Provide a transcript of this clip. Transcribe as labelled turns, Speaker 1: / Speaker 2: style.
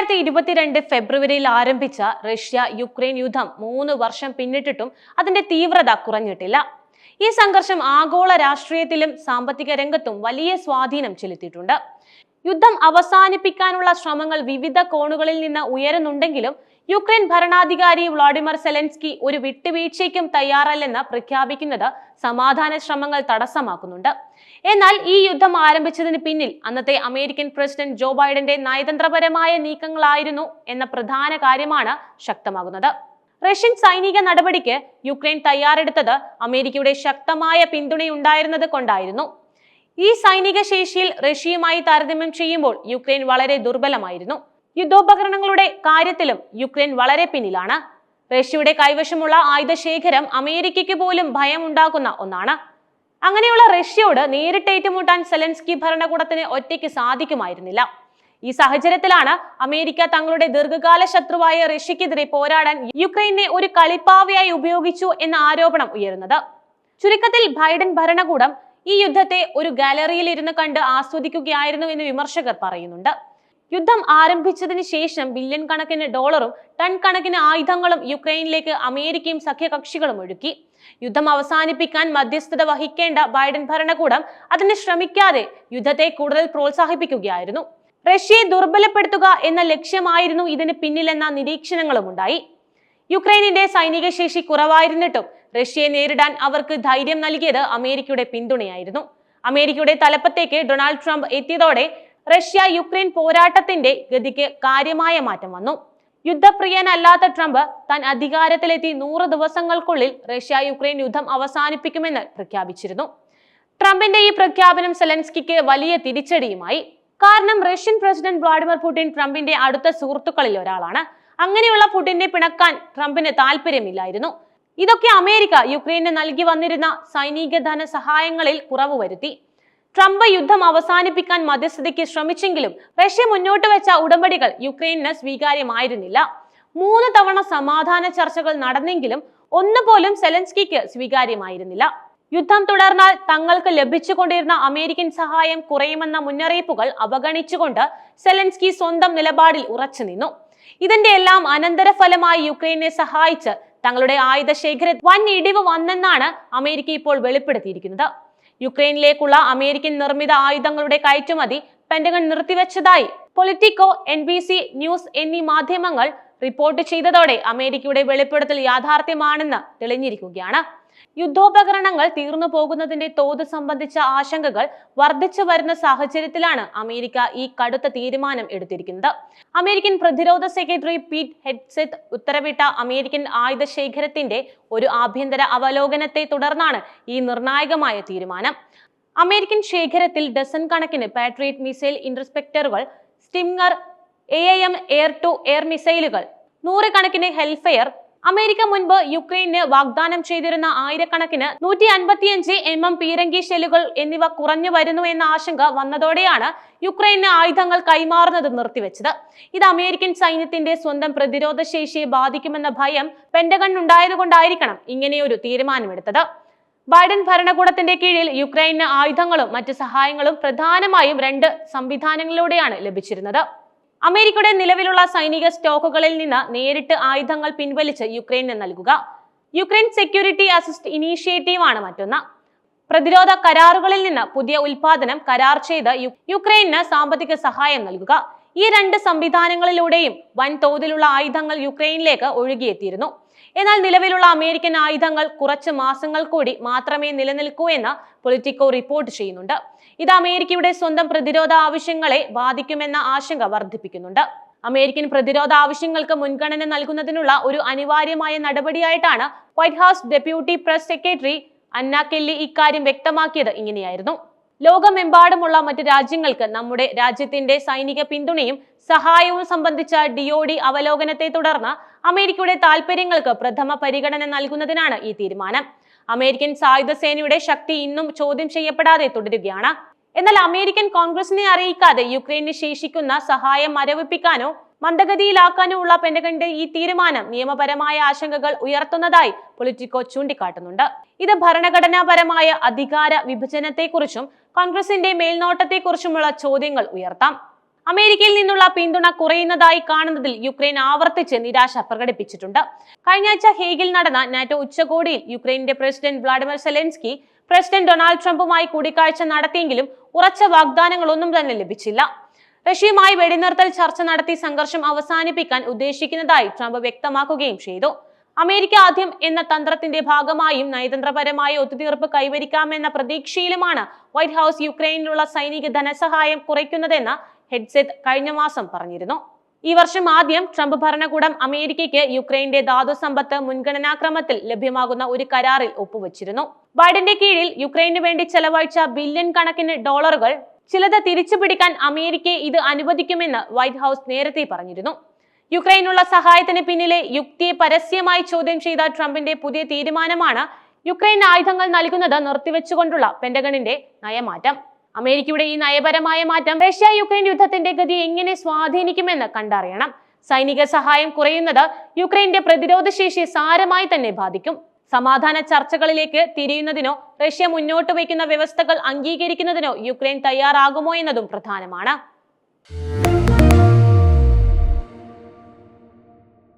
Speaker 1: രണ്ടായിരത്തി ഇരുപത്തിരണ്ട് ഫെബ്രുവരിയിൽ ആരംഭിച്ച റഷ്യ യുക്രൈൻ യുദ്ധം മൂന്ന് വർഷം പിന്നിട്ടിട്ടും അതിന്റെ തീവ്രത കുറഞ്ഞിട്ടില്ല. ഈ സംഘർഷം ആഗോള രാഷ്ട്രീയത്തിലും സാമ്പത്തിക രംഗത്തും വലിയ സ്വാധീനം ചെലുത്തിയിട്ടുണ്ട്. യുദ്ധം അവസാനിപ്പിക്കാനുള്ള ശ്രമങ്ങൾ വിവിധ കോണുകളിൽ നിന്ന് ഉയരുന്നുണ്ടെങ്കിലും യുക്രൈൻ ഭരണാധികാരി വ്ളാഡിമർ സെലൻസ്കി ഒരു വിട്ടുവീഴ്ചയ്ക്കും തയ്യാറല്ലെന്ന് പ്രഖ്യാപിക്കുന്നത് സമാധാന ശ്രമങ്ങൾ തടസ്സമാക്കുന്നുണ്ട്. എന്നാൽ ഈ യുദ്ധം ആരംഭിച്ചതിന് പിന്നിൽ അന്നത്തെ അമേരിക്കൻ പ്രസിഡന്റ് ജോ ബൈഡന്റെ നയതന്ത്രപരമായ നീക്കങ്ങളായിരുന്നു എന്ന പ്രധാന കാര്യമാണ് ശക്തമാകുന്നത്. റഷ്യൻ സൈനിക നടപടിക്ക് യുക്രൈൻ തയ്യാറെടുത്തത് അമേരിക്കയുടെ ശക്തമായ പിന്തുണയുണ്ടായിരുന്നത് കൊണ്ടായിരുന്നു. ഈ സൈനിക ശേഷിയിൽ റഷ്യയുമായി താരതമ്യം ചെയ്യുമ്പോൾ യുക്രൈൻ വളരെ ദുർബലമായിരുന്നു. യുദ്ധോപകരണങ്ങളുടെ കാര്യത്തിലും യുക്രൈൻ വളരെ പിന്നിലാണ്. റഷ്യയുടെ കൈവശമുള്ള ആയുധശേഖരം അമേരിക്കയ്ക്ക് പോലും ഭയമുണ്ടാക്കുന്ന ഒന്നാണ്. അങ്ങനെയുള്ള റഷ്യയോട് നേരിട്ട് ഏറ്റുമുട്ടാൻ സെലൻസ്കി ഭരണകൂടത്തിന് ഒറ്റയ്ക്ക് സാധിക്കുമായിരുന്നില്ല. ഈ സാഹചര്യത്തിലാണ് അമേരിക്ക തങ്ങളുടെ ദീർഘകാല ശത്രുവായ റഷ്യക്കെതിരെ പോരാടാൻ യുക്രൈനെ ഒരു കളിപ്പാവയായി ഉപയോഗിച്ചു എന്ന ആരോപണം ഉയരുന്നത്. ചുരുക്കത്തിൽ ബൈഡൻ ഭരണകൂടം ഈ യുദ്ധത്തെ ഒരു ഗാലറിയിൽ ഇരുന്ന് കണ്ട് ആസ്വദിക്കുകയായിരുന്നു എന്ന് വിമർശകർ പറയുന്നുണ്ട്. യുദ്ധം ആരംഭിച്ചതിന് ശേഷം ബില്യൺ കണക്കിന് ഡോളറും ടൺ കണക്കിന് ആയുധങ്ങളും യുക്രൈനിലേക്ക് അമേരിക്കയും സഖ്യകക്ഷികളും ഒഴുക്കി. യുദ്ധം അവസാനിപ്പിക്കാൻ മധ്യസ്ഥത വഹിക്കേണ്ട ബൈഡൻ ഭരണകൂടം അതിന് ശ്രമിക്കാതെ യുദ്ധത്തെ കൂടുതൽ പ്രോത്സാഹിപ്പിക്കുകയായിരുന്നു. റഷ്യയെ ദുർബലപ്പെടുത്തുക എന്ന ലക്ഷ്യമായിരുന്നു ഇതിന് പിന്നിലെന്ന നിരീക്ഷണങ്ങളും ഉണ്ടായി. യുക്രൈനിന്റെ സൈനിക ശേഷി കുറവായിരുന്നിട്ടും റഷ്യയെ നേരിടാൻ അവർക്ക് ധൈര്യം നൽകിയത് അമേരിക്കയുടെ പിന്തുണയായിരുന്നു. അമേരിക്കയുടെ തലപ്പത്തേക്ക് ഡൊണാൾഡ് ട്രംപ് എത്തിയതോടെ റഷ്യ യുക്രൈൻ പോരാട്ടത്തിന്റെ ഗതിക്ക് കാര്യമായ മാറ്റം വന്നു. യുദ്ധപ്രിയനല്ലാത്ത ട്രംപ് താൻ അധികാരത്തിലെത്തി നൂറ് ദിവസങ്ങൾക്കുള്ളിൽ റഷ്യ യുക്രൈൻ യുദ്ധം അവസാനിപ്പിക്കുമെന്ന് പ്രഖ്യാപിച്ചിരുന്നു. ട്രംപിന്റെ ഈ പ്രഖ്യാപനം സെലൻസ്കിക്ക് വലിയ തിരിച്ചടിയുമായി. കാരണം റഷ്യൻ പ്രസിഡന്റ് വ്ളാഡിമിർ പുടിൻ ട്രംപിന്റെ അടുത്ത സുഹൃത്തുക്കളിൽ ഒരാളാണ്. അങ്ങനെയുള്ള പുടിനെ പിണക്കാൻ ട്രംപിന് താല്പര്യമില്ലായിരുന്നു ഇതൊക്കെ അമേരിക്ക യുക്രൈന് നൽകി വന്നിരുന്ന സൈനിക ധന സഹായങ്ങളിൽ കുറവ് വരുത്തി. ട്രംപ് യുദ്ധം അവസാനിപ്പിക്കാൻ മധ്യസ്ഥതയ്ക്ക് ശ്രമിച്ചെങ്കിലും റഷ്യ മുന്നോട്ട് വെച്ച ഉടമ്പടികൾ യുക്രൈനിന് സ്വീകാര്യമായിരുന്നില്ല. മൂന്ന് തവണ സമാധാന ചർച്ചകൾ നടന്നെങ്കിലും ഒന്നുപോലും സെലൻസ്കിക്ക് സ്വീകാര്യമായിരുന്നില്ല. യുദ്ധം തുടർന്നാൽ തങ്ങൾക്ക് ലഭിച്ചുകൊണ്ടിരുന്ന അമേരിക്കൻ സഹായം കുറയുമെന്ന മുന്നറിയിപ്പുകൾ അവഗണിച്ചുകൊണ്ട് സെലൻസ്കി സ്വന്തം നിലപാടിൽ ഉറച്ചു നിന്നു. ഇതിന്റെ എല്ലാം അനന്തരഫലമായി യുക്രൈനെ സഹായിച്ച് തങ്ങളുടെ ആയുധ ശേഖര വൻ ഇടിവ് വന്നെന്നാണ് അമേരിക്ക ഇപ്പോൾ വെളിപ്പെടുത്തിയിരിക്കുന്നത്. യുക്രൈനിലേക്കുള്ള അമേരിക്കൻ നിർമ്മിത ആയുധങ്ങളുടെ കയറ്റുമതി Pentagon നിർത്തിവെച്ചതായി Politico N B C news എന്നീ മാധ്യമങ്ങൾ റിപ്പോർട്ട് ചെയ്തതോടെ അമേരിക്കയുടെ വെളിപ്പെടുത്തൽ യാഥാർത്ഥ്യമാണെന്ന് തെളിഞ്ഞിരിക്കുകയാണ്. യുദ്ധോപകരണങ്ങൾ തീർന്നു പോകുന്നതിന്റെ തോത് സംബന്ധിച്ച ആശങ്കകൾ വർദ്ധിച്ചു വരുന്ന സാഹചര്യത്തിലാണ് അമേരിക്ക ഈ കടുത്ത തീരുമാനം എടുത്തിരിക്കുന്നത്. അമേരിക്കൻ പ്രതിരോധ സെക്രട്ടറി പീറ്റ് ഹെഡ്സെത്ത് ഉത്തരവിട്ട അമേരിക്കൻ ആയുധ ശേഖരത്തിന്റെ ഒരു ആഭ്യന്തര അവലോകനത്തെ തുടർന്നാണ് ഈ നിർണായകമായ തീരുമാനം. അമേരിക്കൻ ശേഖരത്തിൽ ഡസൻ കണക്കിന് patriot missile ഇന്റർസ്പെക്ടറുകൾ stinger A M air to air മിസൈലുകൾ നൂറുകണക്കിന് ഹെൽഫെയർ അമേരിക്ക മുൻപ് യുക്രൈന് വാഗ്ദാനം ചെയ്തിരുന്ന ആയിരക്കണക്കിന് നൂറ്റി അൻപത്തിയഞ്ച് എം എം പീരങ്കി ഷെല്ലുകൾ എന്നിവ കുറഞ്ഞു വരുന്നു എന്ന ആശങ്ക വന്നതോടെയാണ് യുക്രൈന് ആയുധങ്ങൾ കൈമാറുന്നത് നിർത്തിവെച്ചത്. ഇത് അമേരിക്കൻ സൈന്യത്തിന്റെ സ്വന്തം പ്രതിരോധ ശേഷിയെ ബാധിക്കുമെന്ന ഭയം പെന്റഗൺ ഉണ്ടായതുകൊണ്ടായിരിക്കണം ഇങ്ങനെയൊരു തീരുമാനമെടുത്തത്. ബൈഡൻ ഭരണകൂടത്തിന്റെ കീഴിൽ യുക്രൈന് ആയുധങ്ങളും മറ്റ് സഹായങ്ങളും പ്രധാനമായും രണ്ട് സംവിധാനങ്ങളിലൂടെയാണ് ലഭിച്ചിരുന്നത്. അമേരിക്കയുടെ നിലവിലുള്ള സൈനിക സ്റ്റോക്കുകളിൽ നിന്ന് നേരിട്ട് ആയുധങ്ങൾ പിൻവലിച്ച് യുക്രൈന് നൽകുക. യുക്രൈൻ സെക്യൂരിറ്റി അസിസ്റ്റ് ഇനീഷ്യേറ്റീവ് ആണ് മറ്റൊന്ന്. പ്രതിരോധ കരാറുകളിൽ നിന്ന് പുതിയ ഉൽപാദനം കരാർ ചെയ്ത് യുക്രൈനിന് യുക്രൈന് സാമ്പത്തിക സഹായം നൽകുക. ഈ രണ്ട് സംവിധാനങ്ങളിലൂടെയും വൻതോതിലുള്ള ആയുധങ്ങൾ യുക്രൈനിലേക്ക് ഒഴുകിയെത്തിയിരുന്നു. എന്നാൽ നിലവിലുള്ള അമേരിക്കൻ ആയുധങ്ങൾ കുറച്ച് മാസങ്ങൾ കൂടി മാത്രമേ നിലനിൽക്കൂ എന്ന് പൊളിറ്റിക്കോ റിപ്പോർട്ട് ചെയ്യുന്നുണ്ട്. ഇത് അമേരിക്കയുടെ സ്വന്തം പ്രതിരോധ ആവശ്യങ്ങളെ ബാധിക്കുമെന്ന ആശങ്ക വർദ്ധിപ്പിക്കുന്നുണ്ട്. അമേരിക്കൻ പ്രതിരോധ ആവശ്യങ്ങൾക്ക് മുൻഗണന നൽകുന്നതിനുള്ള ഒരു അനിവാര്യമായ നടപടിയായിട്ടാണ് White House deputy press secretary Anna Kelly ഇക്കാര്യം വ്യക്തമാക്കിയത് ഇങ്ങനെയായിരുന്നു. ലോകമെമ്പാടുമുള്ള മറ്റ് രാജ്യങ്ങൾക്ക് നമ്മുടെ രാജ്യത്തിന്റെ സൈനിക പിന്തുണയും സഹായവും സംബന്ധിച്ച ഡിഒഡി അവലോകനത്തെ തുടർന്ന് അമേരിക്കയുടെ താൽപര്യങ്ങൾക്ക് പ്രഥമ പരിഗണന നൽകുന്നതിനാണ് ഈ തീരുമാനം. അമേരിക്കൻ സായുധ സേനയുടെ ശക്തി ഇന്നും ചോദ്യം ചെയ്യപ്പെടാതെ തുടരുകയാണ്. എന്നാൽ അമേരിക്കൻ കോൺഗ്രസിനെ അറിയിക്കാതെ യുക്രൈന് ശേഷിക്കുന്ന സഹായം മരവിപ്പിക്കാനോ മന്ദഗതിയിലാക്കാനോ ഉള്ള പെന്റഗണിന്റെ ഈ തീരുമാനം നിയമപരമായ ആശങ്കകൾ ഉയർത്തുന്നതായി പൊളിറ്റിക്കോ ചൂണ്ടിക്കാട്ടുന്നുണ്ട്. ഇത് ഭരണഘടനാപരമായ അധികാര വിഭജനത്തെക്കുറിച്ചും കോൺഗ്രസിന്റെ മേൽനോട്ടത്തെക്കുറിച്ചുമുള്ള ചോദ്യങ്ങൾ ഉയർത്താം. അമേരിക്കയിൽ നിന്നുള്ള പിന്തുണ കുറയുന്നതായി കാണുന്നതിൽ യുക്രൈൻ ആവർത്തിച്ച് നിരാശ പ്രകടിപ്പിച്ചിട്ടുണ്ട്. കഴിഞ്ഞ ആഴ്ച ഹേഗിൽ നടന്ന നാറ്റോ ഉച്ചകോടിയിൽ യുക്രൈനിന്റെ president Vladimir Zelensky president Donald ട്രംപുമായി കൂടിക്കാഴ്ച നടത്തിയെങ്കിലും ഉറച്ച വാഗ്ദാനങ്ങളൊന്നും തന്നെ ലഭിച്ചില്ല. റഷ്യയുമായി വെടിനിർത്തൽ ചർച്ച നടത്തി സംഘർഷം അവസാനിപ്പിക്കാൻ ഉദ്ദേശിക്കുന്നതായി ട്രംപ് വ്യക്തമാക്കുകയും ചെയ്തു. അമേരിക്ക ആദ്യം എന്ന തന്ത്രത്തിന്റെ ഭാഗമായും നയതന്ത്രപരമായ ഒത്തുതീർപ്പ് കൈവരിക്കാമെന്ന പ്രതീക്ഷയിലുമാണ് വൈറ്റ് ഹൗസ് യുക്രൈനിലുള്ള സൈനിക ധനസഹായം കുറയ്ക്കുന്നതെന്ന് ഹെഡ്സെറ്റ് കഴിഞ്ഞ മാസം പറഞ്ഞിരുന്നു. ഈ വർഷം ആദ്യം ട്രംപ് ഭരണകൂടം അമേരിക്കയ്ക്ക് യുക്രൈന്റെ ധാതു സമ്പത്ത് മുൻഗണനാക്രമത്തിൽ ലഭ്യമാകുന്ന ഒരു കരാറിൽ ഒപ്പുവച്ചിരുന്നു. ബൈഡന്റെ കീഴിൽ യുക്രൈനു വേണ്ടി ചെലവഴിച്ച ബില്യൺ കണക്കിന് ഡോളറുകൾ ചിലത് തിരിച്ചുപിടിക്കാൻ അമേരിക്കയെ ഇത് അനുവദിക്കുമെന്ന് വൈറ്റ് ഹൗസ് നേരത്തെ പറഞ്ഞിരുന്നു. യുക്രൈനുള്ള സഹായത്തിന് പിന്നിലെ യുക്തിയെ പരസ്യമായി ചോദ്യം ചെയ്ത ട്രംപിന്റെ പുതിയ തീരുമാനമാണ് യുക്രൈൻ ആയുധങ്ങൾ നൽകുന്നത് നിർത്തിവെച്ചുകൊണ്ടുള്ള പെന്റഗണിന്റെ നയമാറ്റം. അമേരിക്കയുടെ ഈ നയപരമായ മാറ്റം റഷ്യ യുക്രൈൻ യുദ്ധത്തിന്റെ ഗതി എങ്ങനെ സ്വാധീനിക്കുമെന്ന് കണ്ടറിയണം. സൈനിക സഹായം കുറയുന്നത് യുക്രൈന്റെ പ്രതിരോധ ശേഷി സാരമായി തന്നെ ബാധിക്കും. സമാധാന ചർച്ചകളിലേക്ക് തിരിയുന്നതിനോ റഷ്യ മുന്നോട്ട് വയ്ക്കുന്ന വ്യവസ്ഥകൾ അംഗീകരിക്കുന്നതിനോ യുക്രൈൻ തയ്യാറാകുമോ എന്നതും പ്രധാനമാണ്.